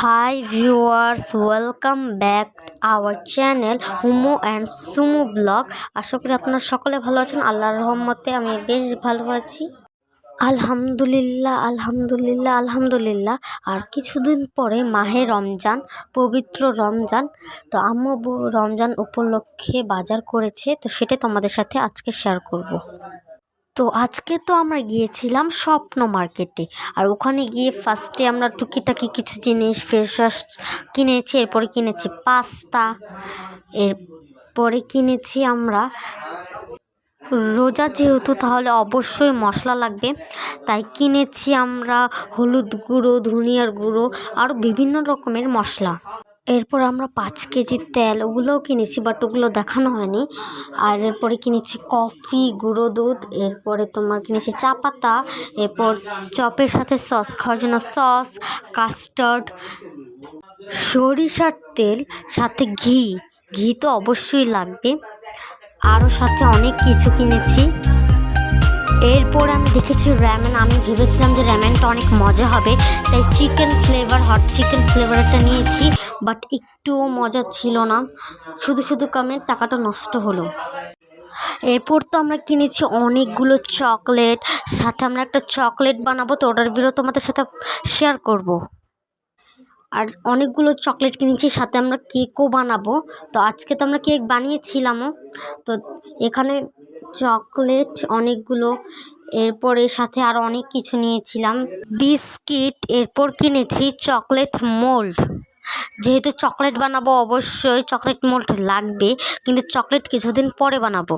Hi viewers welcome back our channel Humo and Sumu blog আশা করি আপনারা সকলে ভালো আছেন। আল্লাহর রহমতে আমি বেশ ভালো আছি। আলহামদুলিল্লাহ আলহামদুলিল্লাহ আলহামদুলিল্লাহ। আর কিছুদিন পরে মাহে রমজান, পবিত্র রমজান। তো আম্মু রমজান উপলক্ষে বাজার করেছে। তো সেটা তোমাদের সাথে আজকে শেয়ার করব। তো আজকে তো আমরা গিয়েছিলাম স্বপ্ন মার্কেটে। আর ওখানে গিয়ে ফার্স্টে আমরা টুকিটাকি কিছু জিনিস ফেস ওয়াশ কিনেছি, এরপরে কিনেছি পাস্তা, এরপরে কিনেছি আমরা রোজা যেহেতু তাহলে অবশ্যই মশলা লাগবে। তাই কিনেছি আমরা হলুদ গুঁড়ো, ধনিয়ার গুঁড়ো আরও বিভিন্ন রকমের মশলা। এরপর আমরা পাঁচ কেজি তেল ওগুলোও কিনেছি বাট ওগুলো দেখানো হয়নি। আর এরপরে কিনেছি কফি, গুঁড়ো দুধ, এরপরে তোমার কিনেছি চা পাতা, এরপর চপের সাথে সস, খাওয়ার জন্য সস কাস্টার্ড সরিষার তেল, সাথে ঘি। ঘি তো অবশ্যই লাগবে। আরও সাথে অনেক কিছু কিনেছি। এরপর আমি দেখেছি র্যামেন আমি ভেবেছিলাম যে র্যামেনটা অনেক মজা হবে, তাই চিকেন ফ্লেভার হট চিকেন ফ্লেভারটা নিয়েছি বাট একটুও মজা ছিল না শুধু শুধু কামে টাকাটা নষ্ট হলো এরপর তো আমরা কিনেছি অনেকগুলো চকলেট সাথে আমরা একটা চকলেট বানাবো, তো ওটার ভিডিও তোমাদের সাথে শেয়ার করব। আর অনেকগুলো চকলেট কিনেছি, সাথে আমরা কেকও বানাবো, তো আজকে তো আমরা কেক বানিয়েছিলামও, তো এখানে চকলেট অনেকগুলো। এরপর এর সাথে আরও অনেক কিছু নিয়েছিলাম। বিস্কিট, এরপর কিনেছি চকলেট মোল্ড। যেহেতু চকলেট বানাবো অবশ্যই চকলেট মোল্ড লাগবে, কিন্তু চকলেট কিছুদিন পরে বানাবো।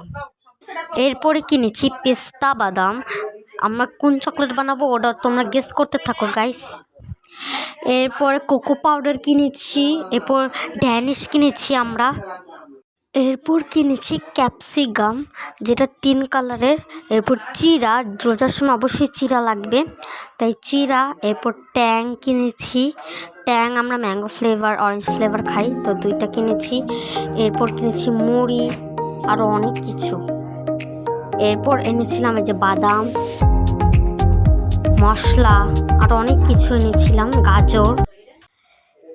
এরপরে কিনেছি পেস্তা বাদাম। আমরা কোন চকলেট বানাবো ওটা তোমরা গেস করতে থাকো গাইস এরপরে কোকো পাউডার কিনেছি, এরপর ড্যানিশ কিনেছি আমরা। এরপর কিনেছি ক্যাপসিকাম, যেটা তিন কালারের। এরপর চিরা, রোজার সময় অবশ্যই চিরা লাগবে। তাই চিরা, এরপর ট্যাং কিনেছি। ট্যাং আমরা ম্যাঙ্গো ফ্লেভার, অরেঞ্জ ফ্লেভার খাই, তো দুইটা কিনেছি। এরপর কিনেছি মুড়ি আরও অনেক কিছু। এরপর এনেছিলাম এই যে বাদাম, মশলা আরও অনেক কিছু এনেছিলাম, গাজর।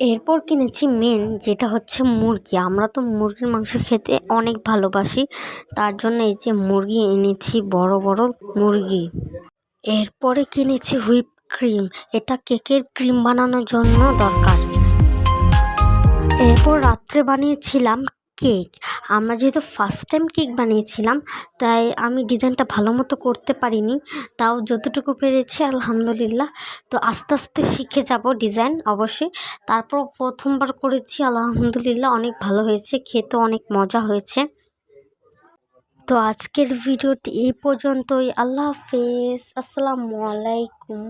এরপর কিনেছি মেন যেটা হচ্ছে মুরগি। আমরা তো মুরগির মাংস খেতে অনেক ভালোবাসি, তার জন্য এই যে মুরগি এনেছি, বড় বড় মুরগি। এরপরে কিনেছি হুইপ ক্রিম এটা কেকের ক্রিম বানানোর জন্য দরকার। এরপর রাত্রে বানিয়েছিলাম কেক আমরা যেহেতু ফার্স্ট টাইম কেক বানিয়েছিলাম, তাই আমি ডিজাইনটা ভালো মতো করতে পারিনি। তাও যতটুকু পেরেছি, আলহামদুলিল্লাহ। তো আস্তে আস্তে শিখে যাব ডিজাইন অবশ্যই। তারপর প্রথমবার করেছি, আলহামদুলিল্লাহ অনেক ভালো হয়েছে খেতে অনেক মজা হয়েছে। তো আজকের ভিডিওটি এই পর্যন্তই। আল্লাহ হাফেজ। আসসালামু আলাইকুম।